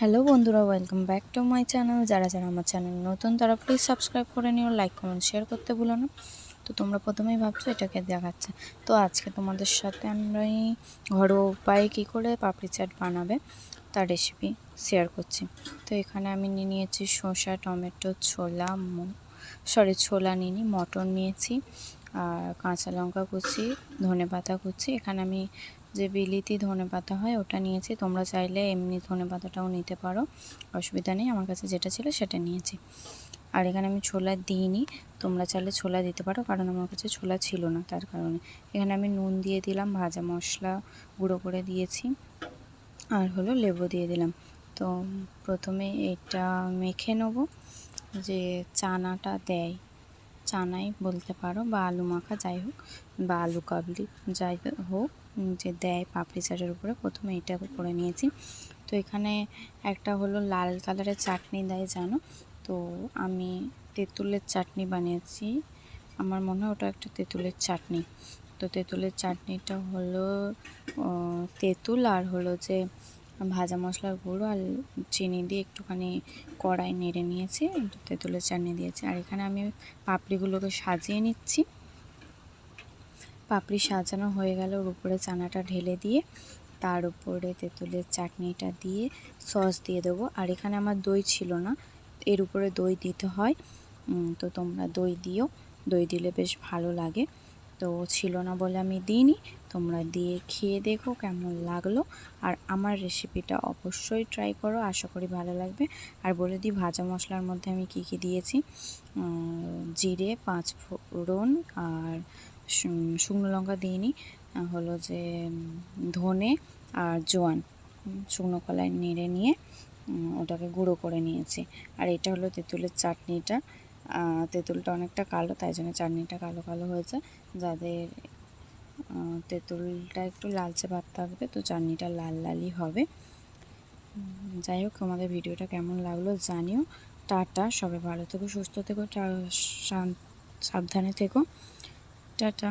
Hello বন্ধুরা welcome back to my channel যারা যারা আমার চ্যানেল নতুন, তারা প্লিজ সাবস্ক্রাইব করে নিও লাইক কমেন্ট শেয়ার করতে ভুলো না। তো তোমরা প্রথমেই ভাবছ এটাকে দেখাচ্ছে। তো আজকে তোমাদের সাথে আমরা এই ঘরোয়া উপায়ে কী করে পাপড়ি চাট বানাবে, তার রেসিপি শেয়ার করছি। তো এখানে আমি নিয়ে নিয়েছি শসা, টমেটো, ছোলা সরি ছোলা নিয়ে মটন নিয়েছি, আর কাঁচা লঙ্কা কুচি ধনে পাতা কুচি। এখানে আমি যে বিলিতি ধনে পাতা হয়, ওটা নিয়েছি। তোমরা চাইলে এমনি ধনে পাতাটাও নিতে পারো। অসুবিধা নেই, আমার কাছে যেটা ছিল সেটা নিয়েছি। আর এখানে আমি ছোলা দিইনি। তোমরা চাইলে ছোলা দিতে পারো, কারণ আমার কাছে ছোলা ছিল না তার কারণে। এখানে আমি নুন দিয়ে দিলাম, ভাজা মশলা গুঁড়ো করে দিয়েছি। আর হলো লেবু দিয়ে দিলাম। তো প্রথমে এটা মেখে নেব, যে চানাটা দেয়। চানাই বলতে পারো বা আলু মাখা, যাই হোক, বা আলু কাবলি, যাই হোক যে দেয় পাপড়ি চাটের উপরে প্রথমে এটা করে নিয়েছি। তো এখানে একটা হলো লাল কালারের চাটনি দেয়, জানো? তো আমি তেঁতুলের চাটনি বানিয়েছি। আমার মনে হয় ওটা একটা তেঁতুলের চাটনি। তো তেঁতুলের চাটনিটা হলো তেঁতুল আর হলো যে ভাজা মশলার গুঁড়ো আর চিনি দিয়ে একটুখানি কড়াই নেড়ে নিয়েছি তেঁতুলের চাটনি দিয়েছি। আর এখানে আমি পাপড়িগুলোকে সাজিয়ে নিচ্ছি। পাপড়ি সাজানো হয়ে গেলে, ওর উপরে চানাটা ঢেলে দিয়ে তার উপরে তেঁতুলের চাটনিটা দিয়ে সস দিয়ে দেবো। আর এখানে আমার দই ছিল না, এর উপরে দই দিতে হয়। তো তোমরা দই দিও, দই দিলে বেশ ভালো লাগে। তো ছিল না বলে আমি দিইনি। তোমরা দিয়ে খেয়ে দেখো কেমন লাগল। আর আমার রেসিপিটা অবশ্যই ট্রাই করো, আশা করি ভালো লাগবে। আর বলে দিই, ভাজা মশলার মধ্যে আমি কি কি দিয়েছি? জিরে, পাঁচ ফোড়ন আর শুকনো লঙ্কা দিইনি। হলো যে ধনে আর জোয়ান শুকনো কলাই নেড়ে নিয়ে ওটাকে গুঁড়ো করে নিয়েছি। আর এটা হলো তেঁতুলের চাটনিটা। তেঁতুলটা অনেকটা কালো, তাই জন্য চাটনিটা কালো কালো হয়েছে। যাদের তেঁতুলটা একটু লালচে ভাব থাকবে, তো চাটনিটা লাল লালই হবে। যাই হোক, তোমাদের ভিডিওটা কেমন লাগল জানিও। টাটা, সবাই ভালো থেকো, সুস্থ থেকো সাবধানে থেকো। টাটা।